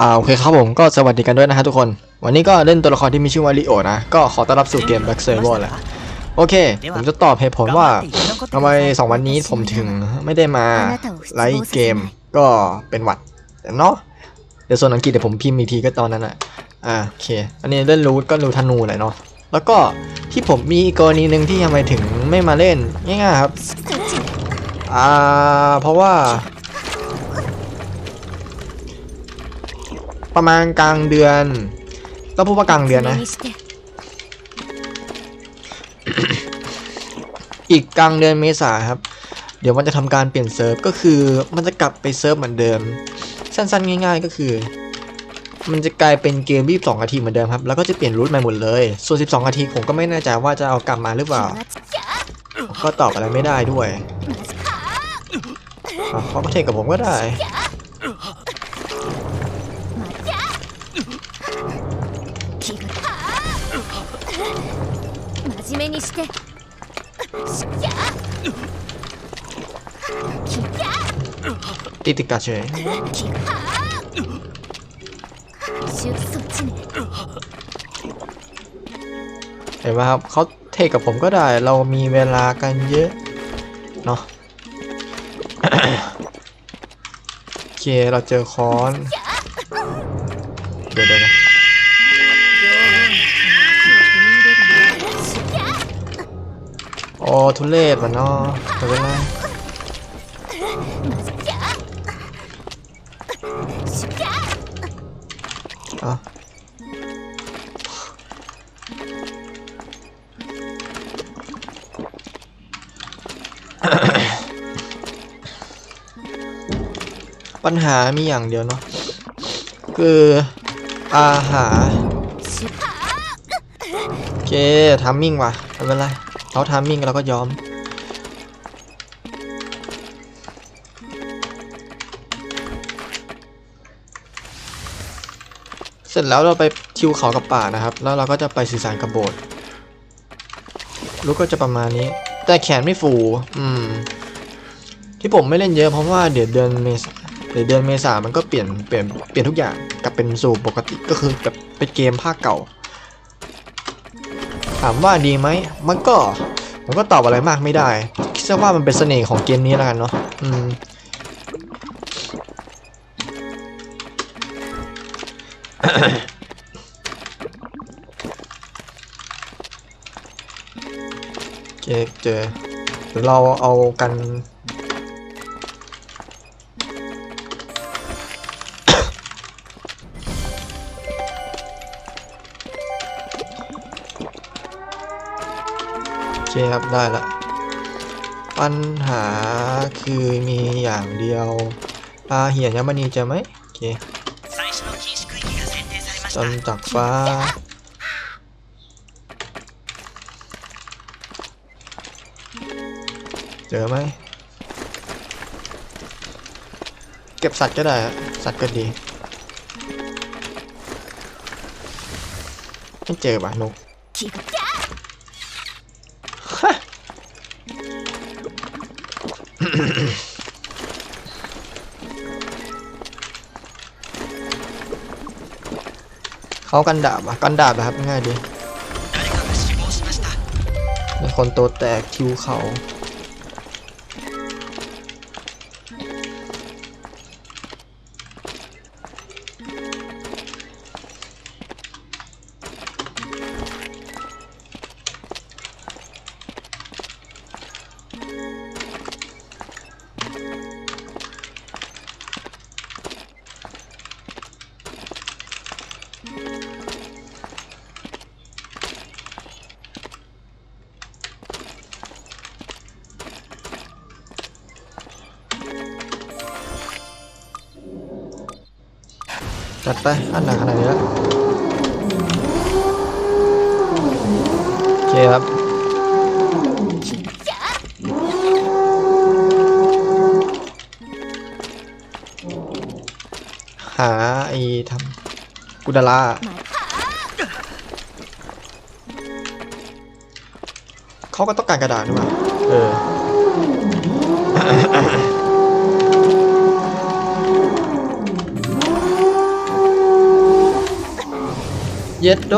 อ่าโอเคครับผมก็สวัสดีกันด้วยนะฮะทุกคน วันนี้ก็เล่นตัวละครที่มีชื่อว่าลิโอนะ ก็ขอต้อนรับสู่เกม Black Server แหละโอเค ผมจะตอบเหตุผลว่าทำไมสองวันนี้ผมถึงไม่ได้มาไลฟ์เกมก็เป็นหวัดเนาะเดี๋ยวส่วนอังกฤษเดี๋ยวผมพิมพ์อีกทีก็ตอนนั้นอะอ่าโอเค อันนี้เล่นรู้ก็รูธนูแหละเนาะแล้วก็ที่ผมมีอีกกรณีหนึ่งที่ทำไมถึงไม่มาเล่นง่ายๆครับอ่าเพราะว่า ประมาณกลางเดือนต้องพูดว่ากลางเดือนนะ อีกกลางเดือนเมษาครับ เดี๋ยวมันจะทำการเปลี่ยนเซิร์ฟก็คือมันจะกลับไปเซิร์ฟเหมือนเดิม สั้นๆ ง่าย ๆ ก็คือ มันจะกลายเป็นเกม22นาทีเหมือนเดิมครับ แล้วก็จะเปลี่ยนรูทใหม่หมดเลย ส่วน 12นาทีผมก็ไม่แน่ใจว่าจะเอากลับมาหรือเปล่า ก็ตอบอะไรไม่ได้ด้วยเขาก็เทคกับผมก็ได้ ติดติดกัดเฉยเห็นไหมครับเขาเทคกับผมก็ได้ เรามีเวลากันเยอะ เนาะโอเค เราเจอคอน เดี๋ยวเดี๋ยว อ้ทุเรศมันเนาะไม่เป็นไรอะปัญหามีอย่างเดียวเนาะคืออาหารโอเคทามมิ่งว่ะไม่เป็นไร เขาทามมิ่งเราก็ยอม เสร็จแล้วเราไปทิวเขากับป่านะครับ แล้วเราก็จะไปสื่อสารกับโบสถ์รู้ก็จะประมาณนี้ แต่แขนไม่ฟู อืม ที่ผมไม่เล่นเยอะเพราะว่าเดี๋ยวเดือนเมษาเดี๋ยวเดือนเมษามันก็เปลี่ยนเปลี่ยนเปลี่ยนทุกอย่างกลับเป็นสู่ปกติก็คือกับเป็นเกมภาคเก่าามว่าดีไหมมันก็มันก็ตอบอะไรมากไม่ได้ คิดซะว่ามันเป็นเสน่ห์ของเกมนี้แล้วกันเนาะอืมเจเจอเดี๋ยวเราเอากัน คครับ ได้ละ ปัญหาคือมีอย่างเดียวปลาเหี่ยญมณีจะไหมโอเคจำจากฟ้าเจอไหม เก็บสัตว์ก็ได้ สัตว์ก็ดี ไม่เจอป่ะนก เขากันดาบอะกันดาบนะครับง่ายดีมีคนโตแตกคิวเขา จัดไปอันหนักขนาดนี้แล้วโอเคครับหาไอ้ทำกุดาราเขาก็ต้องการกระดาษด้วยมั้ยเออ เย็ดโด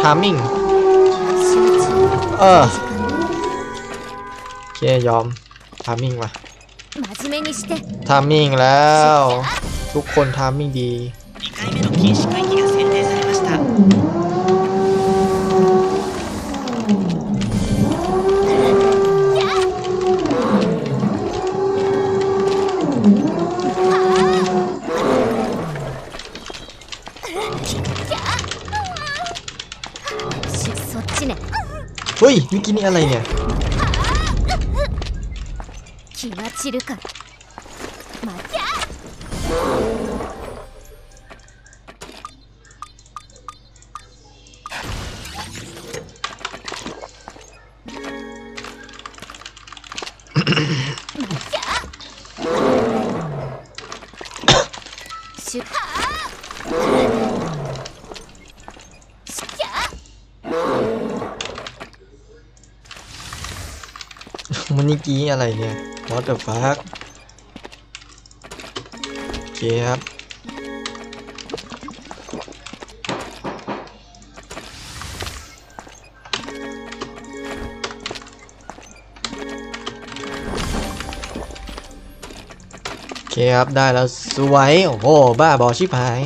ทามิงเออโอเคยอมทามิงมาทามิงแล้ว ทุกคนทามิงดี กี้นี่อะไรเนี่ย 気が散るからまし นิกี้อะไรเนี่ย what the fuck โอเคครับ โอเคครับ ได้แล้ว สวย โอ้โห บ้าบอชิพาย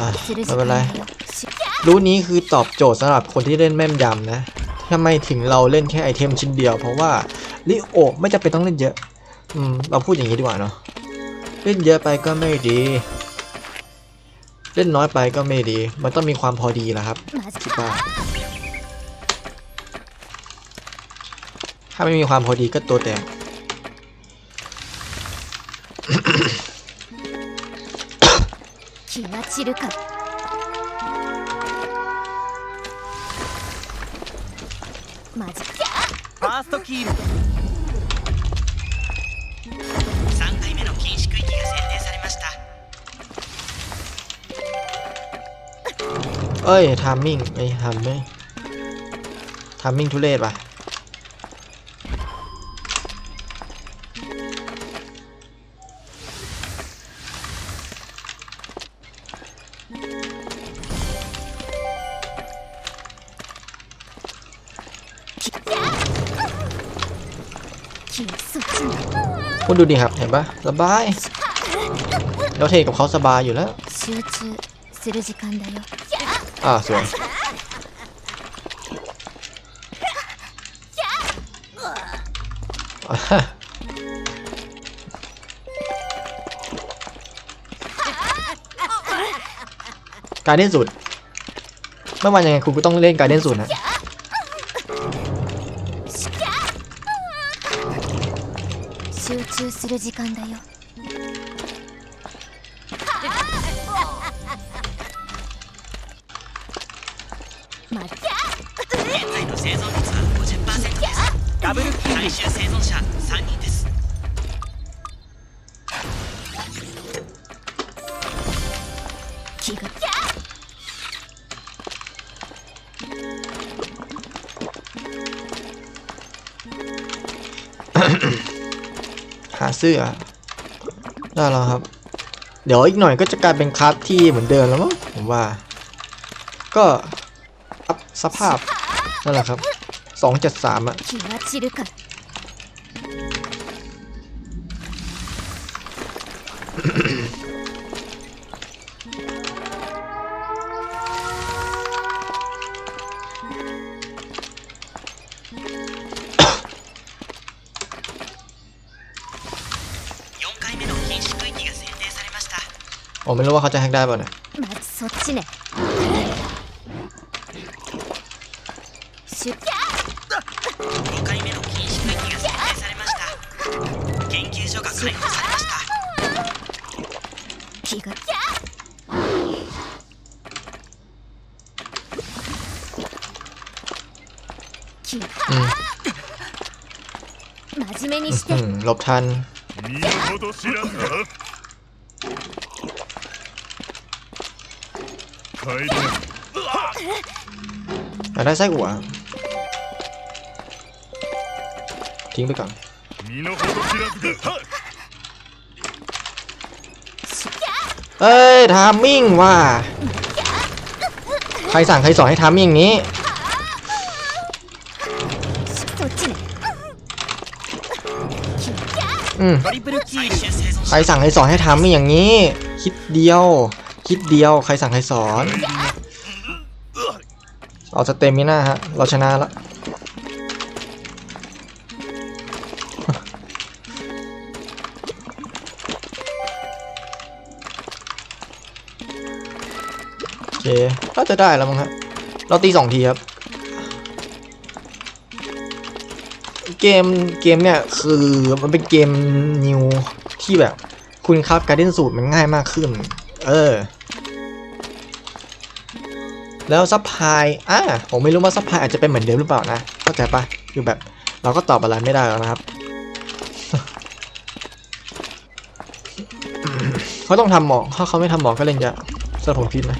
อะไม่เป็นไร 間だよし รู้นี้คือตอบโจทย์สำหรับคนที่เล่นแม่นยำนะทำไมถึงเราเล่นแค่ไอเทมชิ้นเดียว เพราะว่าลิโอไม่จำเป็นต้องเล่นเยอะ อืม เราพูดอย่างนี้ดีกว่าเนาะ เล่นเยอะไปก็ไม่ดี เล่นน้อยไปก็ไม่ดี มันต้องมีความพอดีแหละครับ マジ คิดว่า ถ้าไม่มีความพอดีก็ตัวแตก 気が散るか マジファーストキール3回目の禁止区域が選定されました เอ้ยทามมิ่งไอ้ทำไม่ทามมิ่งทุเรศป่ะ คุณดูดิครับ เห็นปะสบาย เราเทกับเขาสบายอยู่แล้ว อ่าสวยการเล่นสุด ไม่ว่ายังไงคุณก็ต้องเล่นการเล่นสุดนะ 集中する時間だよ。マジ現在の生存率は50%です。ダブルキー最終生存者 สื้อ ได้แล้วครับ เดี๋ยวอีกหน่อยก็จะกลายเป็นคราฟที่เหมือนเดิมแล้วมั้งผมว่า ก็อัพสภาพนั่นแหละครับสองเจ็ดสามอะ ผมไม่รู้ว่าเขาจะแฮกได้ป่ะเนี่ยหลบทัน 身の程知らずだ帰りな อยากได้ไส้อั่วทิ้งไปก่อน 身の程知らずだ เอ้ยทามมิ่งว่า ใครสั่งใครสอนให้ทามมิ่งอย่างนี้ そっちね อืม トリプルキール生存 ใครสั่งใครสอนให้ทำไม่อย่างนี้ คิดเดียว คิดเดียวใครสั่งใครสอน เอาสเตมิน่าฮะ เราชนะแล้วโอเคน่าจะได้แล้วมั้งฮะ เราตีสองทีครับ เกมเกมเนี่ยคือมันเป็นเกมนิวที่แบบคุณครับการเล่นสูตรมันง่ายมากขึ้น เออ แล้วซัพพลายอะผมไม่รู้ว่าซัพพลายอาจจะเป็นเหมือนเดิมหรือเปล่านะเข้าใจปะคือแบบเราก็ตอบอะไรไม่ได้แล้วนะครับเขาต้องทำหมอกถ้าเขาไม่ทำหมอกก็เล่นยากสำหรับผมคิดนะ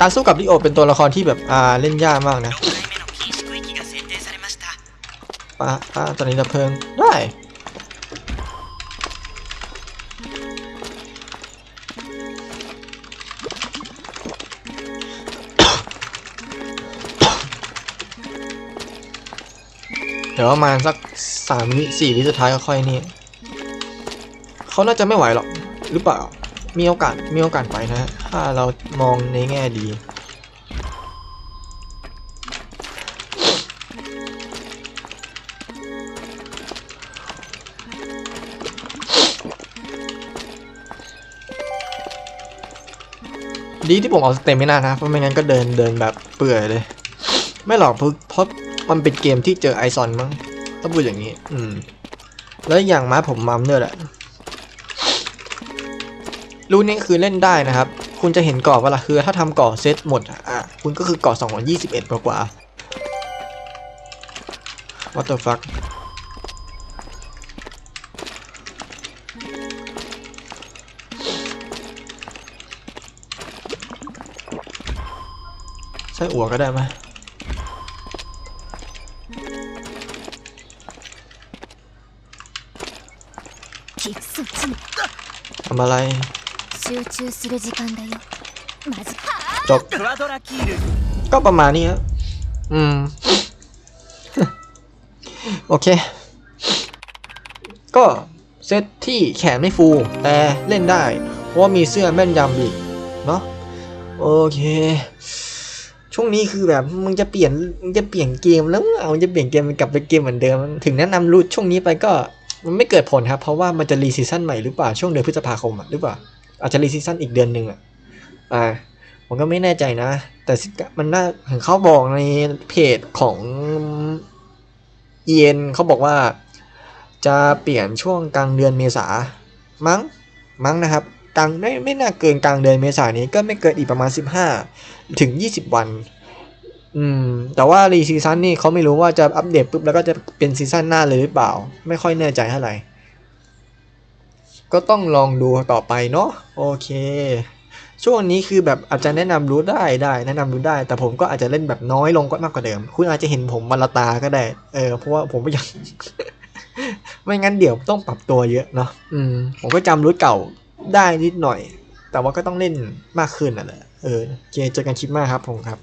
ตาสู้กับลิโอเป็นตัวละครที่แบบอ่าเล่นยากมากนะปะปะตอนนี้ดับเพลิงได้เดี๋ยวประมาณสักสามวิสี่วิสุดท้ายก็ค่อยนี่เขาน่าจะไม่ไหวหรอก หรือเปล่า มีโอกาส มีโอกาสไปนะฮะ ถ้าเรามองในแง่ดี ดีที่ผมเอาสเต็มไม่น่านนะ เพราะไม่งั้นก็เดินเดินแบบเปื่อยเลย ไม่หรอกเพราะเพราะมันเป็นเกมที่เจอไอซอนมั้งต้องพูดอย่างนี้ อืม แล้วอย่างม้าผมมัมเนี่ยแหละ รูนี้คือเล่นได้นะครับ คุณจะเห็นกรอบเวลาคือถ้าทำกรอบเซตหมดอะคุณก็คือกรอบ221 กว่ากว่า What the fuck ใช้อัวก็ได้ไหมทำอะไร 集中する時間だよまず จบ クワドラキール ก็ประมาณนี้ครับอืม โอเค ก็เซตที่แขนไม่ฟู แต่เล่นได้ เพราะว่ามีเสื้อแม่นยำอีก เนาะโอเค ช่วงนี้คือแบบมึงจะเปลี่ยนมึงจะเปลี่ยนเกมแล้วมึงเอามึงจะเปลี่ยนเกมมันกลับไปเกมเหมือนเดิม ถึงแนะนำรูทช่วงนี้ไปก็ มันไม่เกิดผลครับ เพราะว่ามันจะรีซีซั่นใหม่หรือเปล่า ช่วงเดือนพฤษภาคมอะหรือเปล่า อาจจะรีซีซั่นอีกเดือนหนึ่งอะอ่าผมก็ไม่แน่ใจนะ แต่มันน่าเห็นเขาบอกในเพจของเอ็นเขาบอกว่าจะเปลี่ยนช่วงกลางเดือนเมษามั้งมั้งนะครับกลางไม่ไม่น่าเกินกลางเดือนเมษานี้ก็ไม่เกินอีกประมาณ 15 ถึง 20 วัน อืม แต่ว่ารีซีซั่นนี่เขาไม่รู้ว่าจะอัปเดตปุ๊บแล้วก็จะเป็นซีซั่นหน้าเลยหรือเปล่า ไม่ค่อยแน่ใจเท่าไหร่ ก็ต้องลองดูต่อไปเนาะโอเค ช่วงนี้คือแบบอาจจะแนะนำรู้ได้ได้ แนะนำรู้ได้ แต่ผมก็อาจจะเล่นแบบน้อยลงก็มากกว่าเดิม คุณอาจจะเห็นผมวันละตาก็ได้เออเพราะว่าผมไม่อยากไม่งั้นเดี๋ยวต้องปรับตัวเยอะเนาะอืมผมก็จำรู้เก่าได้นิดหน่อย แต่ว่าก็ต้องเล่นมากขึ้นน่ะแหละเออเจอกันคลิปหน้าครับผมครับ